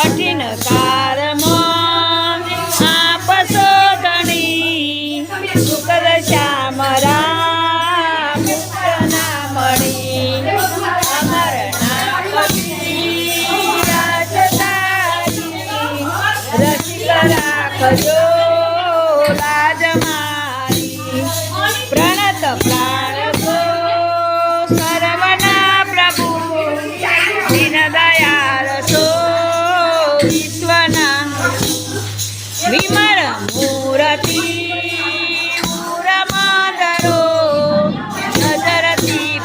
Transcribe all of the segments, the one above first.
કઠિન કારમાં આપસો ગણી શુકર શ્યામ રામ ના મળી રાખજો લાજ મારી પ્રણત પ્રાણ વિશ્વના વિમળ મૂરતિ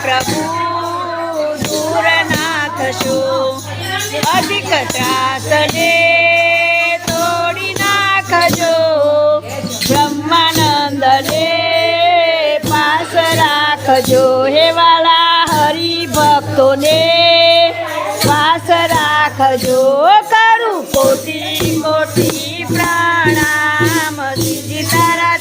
પ્રભુ દૂર નાખશો અધિક ત્રાસને તોડી નાખજો. બ્રહ્માનંદને પાસ રાખજો. હે વાલા હરિભક્તોને જો કરું કોટી મોટી પ્રાણામ તારા